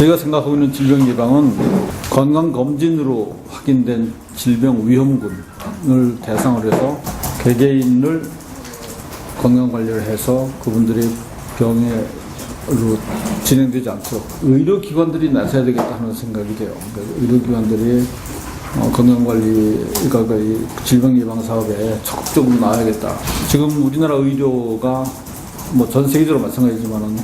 저희가 생각하고 있는 질병 예방은 건강검진으로 확인된 질병 위험군을 대상으로 해서 개개인을 건강관리를 해서 그분들이 병에로 진행되지 않도록 의료기관들이 나서야 되겠다 하는 생각이 돼요. 의료기관들이 어, 건강관리가 거의 질병 예방 사업에 적극적으로 나와야겠다. 지금 우리나라 의료가 뭐 전 세계적으로 마찬가지지만은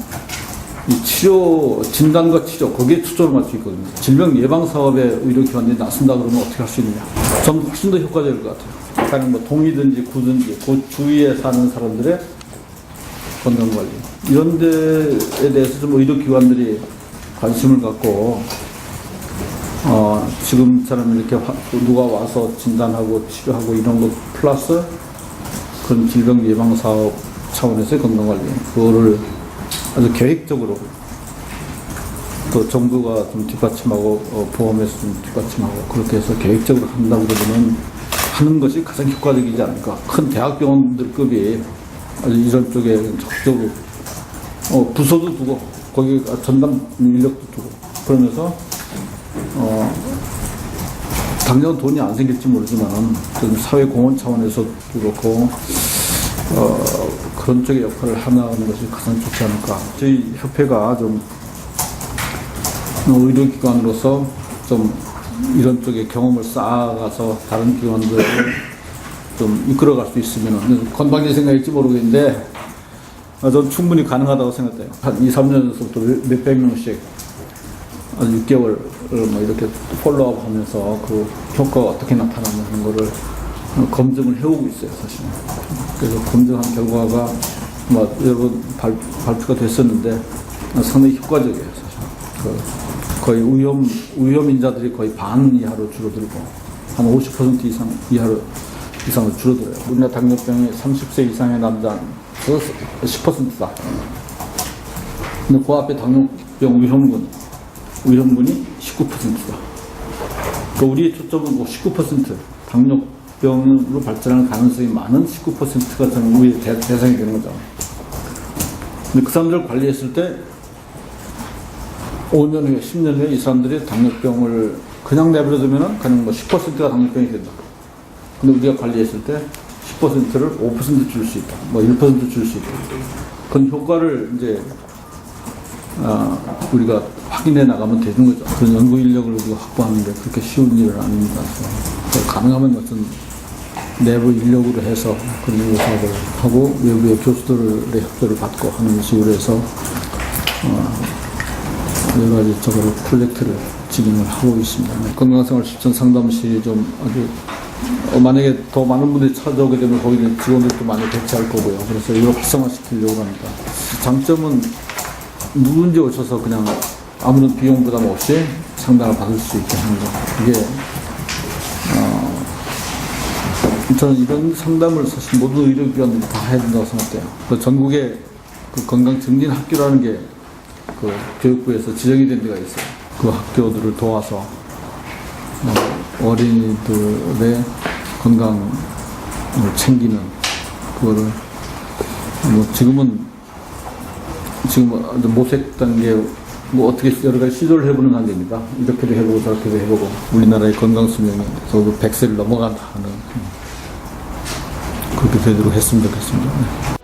이 치료, 진단과 치료, 거기에 초점을 맞추고 있거든요. 질병 예방 사업에 의료기관들이 나선다 그러면 어떻게 할 수 있느냐. 전 훨씬 더 효과적일 것 같아요. 약간 뭐 동이든지 구든지 그 주위에 사는 사람들의 건강관리. 이런 데에 대해서 좀 의료기관들이 관심을 갖고, 어, 지금처럼 이렇게 화- 누가 와서 진단하고 치료하고 이런 것 플러스 그런 질병 예방 사업 차원에서의 건강관리. 그거를 아주 계획적으로 또 정부가 좀 뒷받침하고 어, 보험에서 좀 뒷받침하고 그렇게 해서 계획적으로 한다고 그러면 하는 것이 가장 효과적이지 않을까. 큰 대학병원들급이 아주 이런 쪽에 적극적으로 어, 부서도 두고 거기 전담 인력도 두고 그러면서 어, 당장 돈이 안 생길지 모르지만 좀 사회 공헌 차원에서도 그렇고 어, 그런 쪽의 역할을 하나하는 것이 가장 좋지 않을까. 저희 협회가 좀 의료기관으로서 좀 이런 쪽에 경험을 쌓아가서 다른 기관들을 좀 이끌어갈 수 있으면 건방진 생각일지 모르겠는데 아, 전 충분히 가능하다고 생각해요. 한 2, 3년에서부터 몇백 명씩 한 6개월 뭐 이렇게 폴로업 하면서 그 효과가 어떻게 나타나는 거를 검증을 해오고 있어요, 사실. 그래서 검증한 결과가 뭐 여러 번 발, 발표가 됐었는데 상당히 효과적이에요, 사실. 그 거의 위험, 위험 인자들이 거의 반 이하로 줄어들고 한 50% 이상 이하로 이상으로 줄어들어요. 우리나라 당뇨병이 30세 이상의 남자 그 10%다. 근데 그 앞에 당뇨병 위험군 위험군이 19%다. 그 우리의 초점은 뭐19% 당뇨 병으로 발전하는 가능성이 많은 19%가 저는 우리의 대, 대상이 되는 거죠. 근데 그 사람들을 관리했을 때 5년 후에, 10년 후에 이 사람들이 당뇨병을 그냥 내버려두면은 그냥 뭐 10%가 당뇨병이 된다. 근데 우리가 관리했을 때 10%를 5%줄 수 있다. 뭐 1%줄 수 있다. 그런 효과를 이제 아, 우리가 확인해 나가면 되는 거죠. 그런 연구 인력을 우리가 확보하는 게 그렇게 쉬운 일은 아닙니다. 가능하면 어떤 내부 인력으로 해서 그런 사업을 하고 외부의 교수들의 협조를 받고 하는 식으로 해서 어, 여러 가지 저거를 프로젝트를 진행을 하고 있습니다. 네, 건강생활 실천 상담실이 좀 아주 어, 만약에 더 많은 분들이 찾아오게 되면 거기는 직원들도 많이 배치할 거고요. 그래서 이걸 활성화시키려고 합니다. 장점은 누군지 오셔서 그냥 아무런 비용 부담 없이 상담을 받을 수 있게 하는 거. 이게, 어, 저는 이런 상담을 사실 모든 의료기관들이 다 해야 된다고 생각해요. 그 전국에 그 건강증진 학교라는 게 그 교육부에서 지정이 된 데가 있어요. 그 학교들을 도와서 어, 어린이들의 건강을 챙기는 그거를 뭐 지금은 지금 모색 단계 뭐 어떻게 여러 가지 시도를 해보는 단계입니다. 이렇게도 해보고 저렇게도 해보고 우리나라의 건강 수명이 저도 100세를 넘어간다 하는 그렇게 되도록 했으면 좋겠습니다. 네.